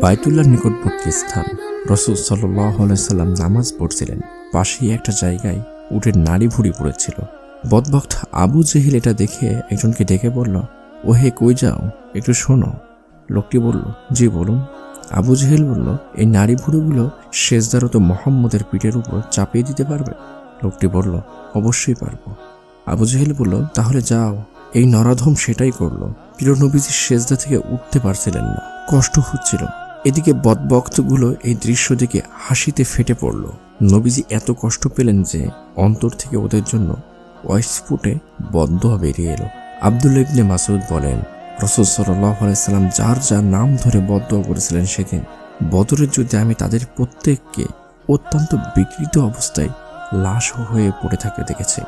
বাইতুল্লার নিকটবর্তী স্থান। রসুল সাল্লাম নামাজ পড়ছিলেন। পাশেই একটা জায়গায় উটের নাড়ি ভুড়ি পড়েছিল। বদবক্ত আবু জেহিল এটা দেখে একজনকে ডেকে বলল হে কই যাও? একটু শোনো। লোকটি বলল, জি, বলুন। আবু জেহিল বলল, এই নারী ভুড়িগুলো শেষদারত মোহাম্মদের পিঠের উপর চাপিয়ে দিতে পারবে? লোকটি বলল, অবশ্যই পারব। আবু জেহিল বলল, তাহলে যাও। এই নরাধম সেটাই করল। প্রিয় নবীজি সেজদা থেকে উঠতে পারছিলেন না। কষ্ট হচ্ছিল। এদিকে বদবক্তগুলো এই দৃশ্য দেখে হাসিতে ফেটে পড়ল। নবীজি এত কষ্ট পেলেন যে অন্তর থেকে ওদের জন্য অস্ফুটে বদ্ধ বেরিয়ে এলো। আবদুল্লা ইবনে মাসুদ বলেন রসদ সাল্লাম যার যার নাম ধরে বদ্ধ করেছিলেন সেদিন বদরের যুদ্ধে আমি তাদের প্রত্যেককে অত্যন্ত বিকৃত অবস্থায় লাশ হয়ে পড়ে থাকতে দেখেছি।